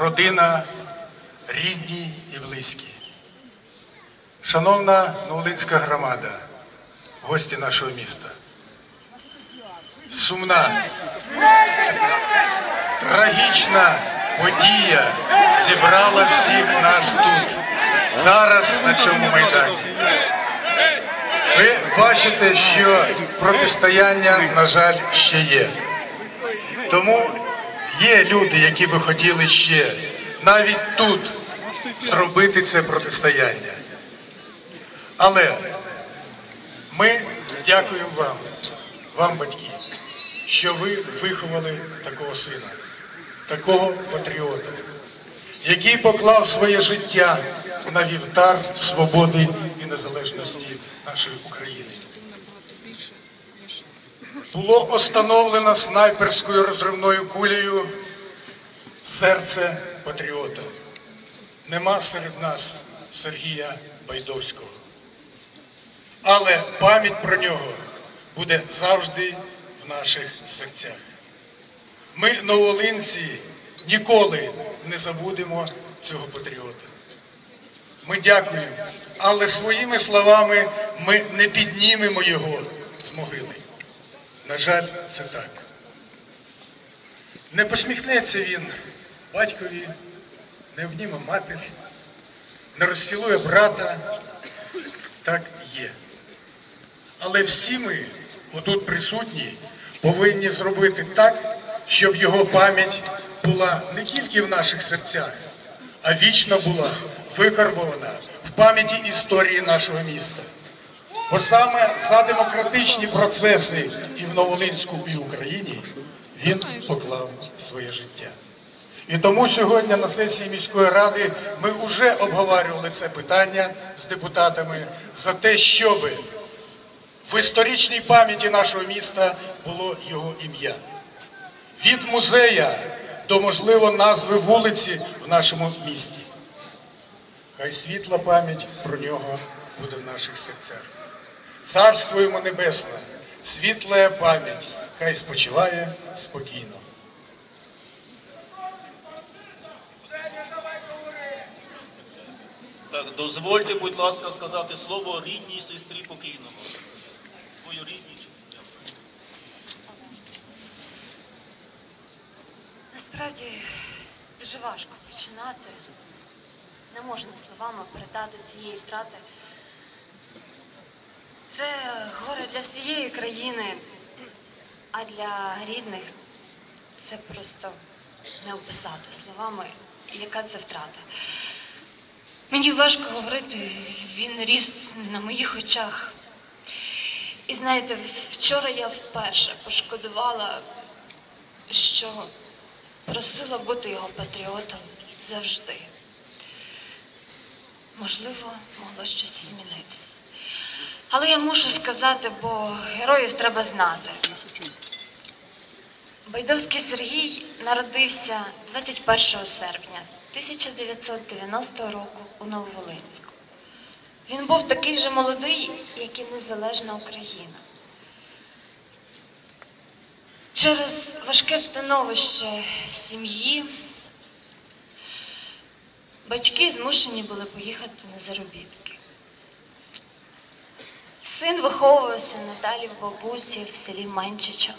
родина, рідні і близькі. Шановна Новолинська громада, гості нашого міста. Сумна, трагічна подія зібрала всіх нас тут, зараз на цьому майдані. Ви бачите, що протистояння, на жаль, ще є. Тому є люди, які би хотіли ще навіть тут зробити це протистояння. Але ми дякуємо вам, вам, батьки, що ви виховали такого сина, такого патріота, який поклав своє життя на вівтар свободи і незалежності нашої України. Було остановлено снайперською розривною кулею серце патріота. Нема серед нас Сергія Байдовського. Але пам'ять про нього буде завжди в наших серцях. Ми, новолинці, ніколи не забудемо цього патріота. Ми дякуємо, але своїми словами ми не піднімемо його з могили. На жаль, це так. Не посміхнеться він батькові, не обніме матері, не розцілує брата. Так є. Але всі ми, отут присутні, повинні зробити так, щоб його пам'ять була не тільки в наших серцях, а вічно була викарбована в пам'яті історії нашого міста. Бо саме за демократичні процеси і в Новолинську, і в Україні він поклав своє життя. І тому сьогодні на сесії міської ради ми вже обговорювали це питання з депутатами за те, щоб в історичній пам'яті нашого міста було його ім'я. Від музея до, можливо, назви вулиці в нашому місті. Хай світла пам'ять про нього буде в наших серцях. Царство йому небесне, світла пам'ять, хай спочиває спокійно. Так, дозвольте, будь ласка, сказати слово рідній сестрі покійного. Твою рідність. Насправді дуже важко починати. Не можна словами передати цієї втрати. Це горе для всієї країни, а для рідних це просто не описати словами, яка це втрата. Мені важко говорити, він ріс на моїх очах. І знаєте, вчора я вперше пошкодувала, що просила бути його патріотом завжди. Можливо, могло щось і змінитися. Але я мушу сказати, бо героїв треба знати. Байдовський Сергій народився 21 серпня 1990 року у Нововолинську. Він був такий же молодий, як і незалежна Україна. Через важке становище сім'ї батьки змушені були поїхати на заробітки. Син виховувався надалі в бабусі в селі Манчичах,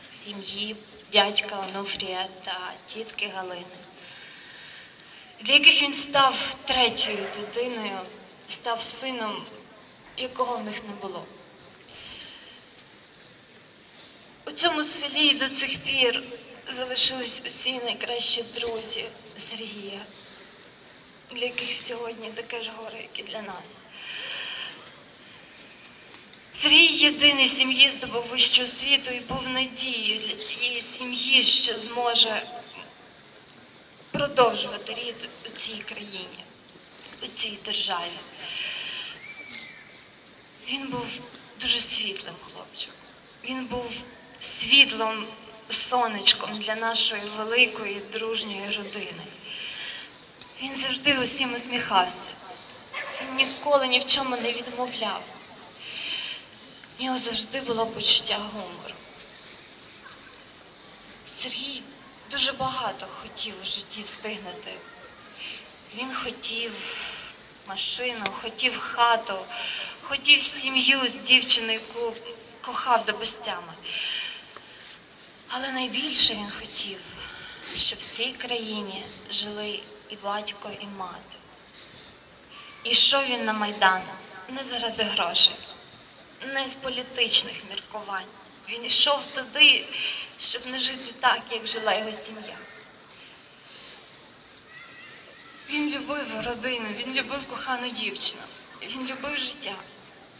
в сім'ї дядька Онуфрія та тітки Галини, для яких він став третьою дитиною, став сином, якого в них не було. У цьому селі до цих пір залишились усі найкращі друзі Сергія, для яких сьогодні таке ж горе, як і для нас. Сергій єдиний сім'ї здобув вищу освіту і був надією для цієї сім'ї, що зможе продовжувати рід у цій країні, у цій державі. Він був дуже світлим хлопчиком. Він був світлом, сонечком для нашої великої дружньої родини. Він завжди усім усміхався. Він ніколи ні в чому не відмовляв. В нього завжди було почуття гумору. Сергій дуже багато хотів у житті встигнути. Він хотів машину, хотів хату, хотів сім'ю з дівчиною, яку кохав до безтями. Але найбільше він хотів, щоб в цій країні жили і батько, і мати. І йшов він на Майдан не заради грошей, не з політичних міркувань. Він йшов туди, щоб не жити так, як жила його сім'я. Він любив родину, він любив кохану дівчину, він любив життя,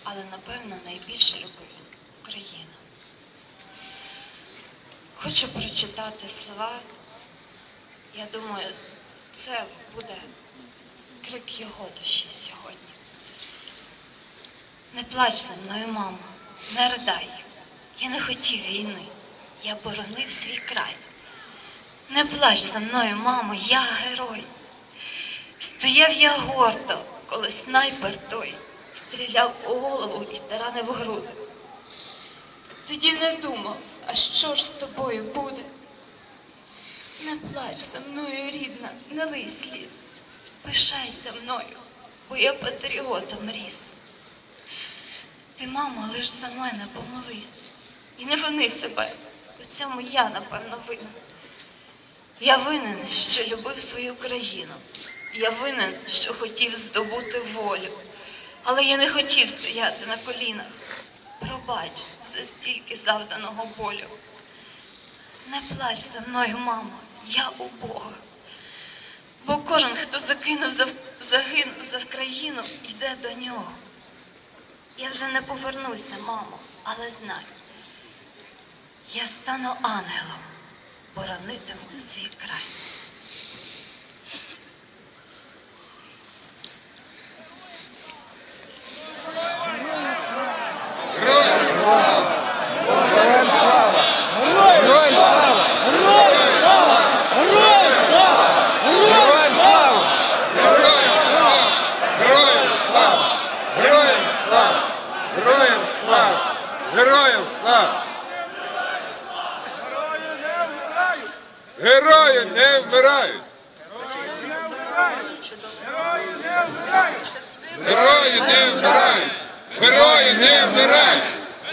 але, напевно, найбільше любив він Україну. Хочу прочитати слова. Я думаю, це буде крик його душі сьогодні. Не плач за мною, мамо, не riдай. Я не хотів війни, я боронив свій край. Не плач за мною, мамо, я герой. Стояв я гордо, коли снайпер той стріляв у голову і таранив груди. Тоді не думав, а що ж з тобою буде? Не плач за мною, рідна, не лий сліз. Пишайся мною, бо я патріотом ріс. Ти, мамо, лиш за мене помолись і не вини себе. У цьому я, напевно, винен. Я винен, що любив свою країну. Я винен, що хотів здобути волю. Але я не хотів стояти на колінах. Пробач за стільки завданого болю. Не плач за мною, мамо, я у Бога. Бо кожен, хто закинув загинув за Вкраїну, йде до нього. Я вже не повернуся, мамо, але знай, я стану ангелом, боронитиму свій край. Вмирають! Герої не вмирають! Герої не вмирають!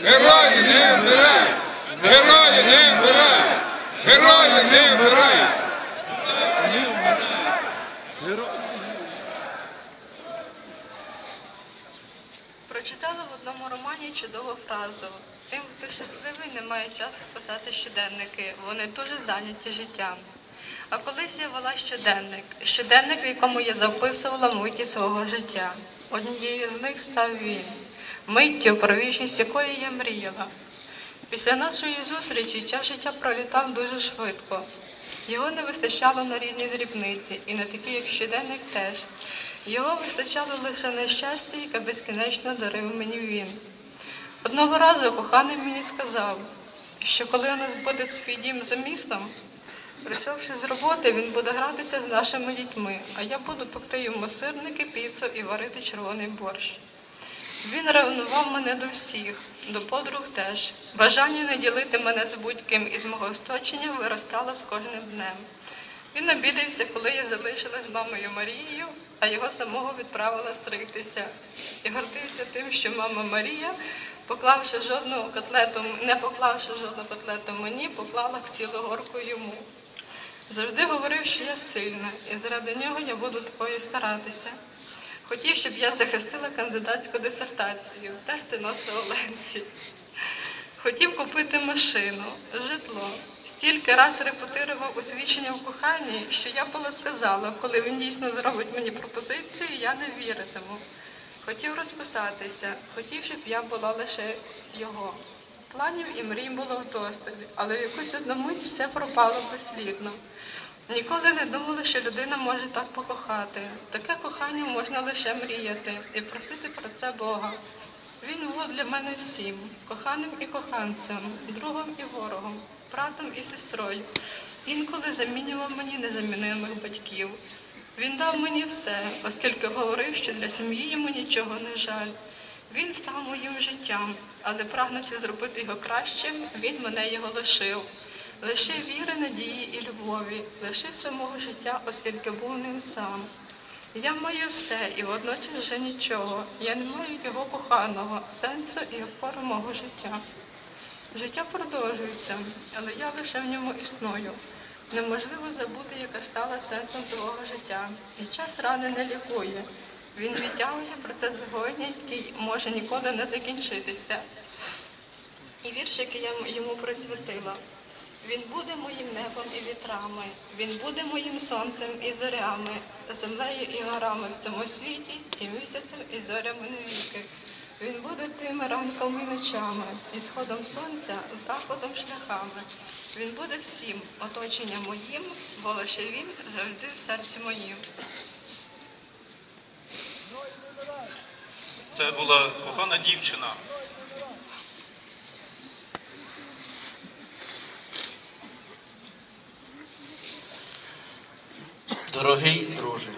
Герої не вмирають! Герої не вмирають! Герої не вмирають! Прочитала в одному романі чудову фразу. Тим, хто щасливий, не має часу писати щоденники. Вони дуже зайняті життям. А колись я вела щоденник, щоденник, в якому я записувала миті свого життя. Однією з них став він, миттю, про вічність якої я мріяла. Після нашої зустрічі час життя пролітав дуже швидко. Його не вистачало на різні дрібниці, і на такі, як щоденник, теж. Його вистачало лише на щастя, яке безкінечно дарив мені він. Одного разу коханий мені сказав, що коли у нас буде свій дім за містом, прийшовши з роботи, він буде гратися з нашими дітьми, а я буду пекти йому сирники, піцу і варити червоний борщ. Він ревнував мене до всіх, до подруг теж. Бажання не ділити мене з будь-ким із мого оточення виростало з кожним днем. Він обідався, коли я залишилась з мамою Марією, а його самого відправила стригтися. І гордився тим, що мама Марія, поклавши жодну котлету, не поклавши жодну котлету мені, поклала цілу горку йому. Завжди говорив, що я сильна, і заради нього я буду такою старатися. Хотів, щоб я захистила кандидатську дисертацію, терти носи Оленці. Хотів купити машину, житло. Стільки раз репетирував усвідчення в коханні, що я було сказала, коли він дійсно зробить мені пропозицію, я не віритиму. Хотів розписатися, хотів, щоб я була лише його. Планів і мрій було вдосталь, але в якусь одну мить все пропало безслідно. Ніколи не думала, що людина може так покохати. Таке кохання можна лише мріяти і просити про це Бога. Він був для мене всім коханим і коханцем, другом і ворогом, братом і сестрою. Інколи замінював мені незамінимих батьків. Він дав мені все, оскільки говорив, що для сім'ї йому нічого не жаль. Він став моїм життям, але прагнучи зробити його кращим, він мене його лишив. лише віри, надії і любові, лишився мого життя, оскільки був ним сам. Я маю все і водночас вже нічого. Я не маю його коханого, сенсу і опору мого життя. Життя продовжується, але я лише в ньому існую. Неможливо забути, яка стала сенсом твого життя. І час рани не лікує. Він відтягує процес загоєння, який може ніколи не закінчитися. І вірш, який я йому присвятила. Він буде моїм небом і вітрами, він буде моїм сонцем і зорями, землею і горами в цьому світі, і місяцем, і зорями навіки. Він буде тими ранками і ночами, і сходом сонця, заходом шляхами. Він буде всім, оточенням моїм, бо лише він завжди в серці моїм. Це була кохана дівчина. Дорогий друже,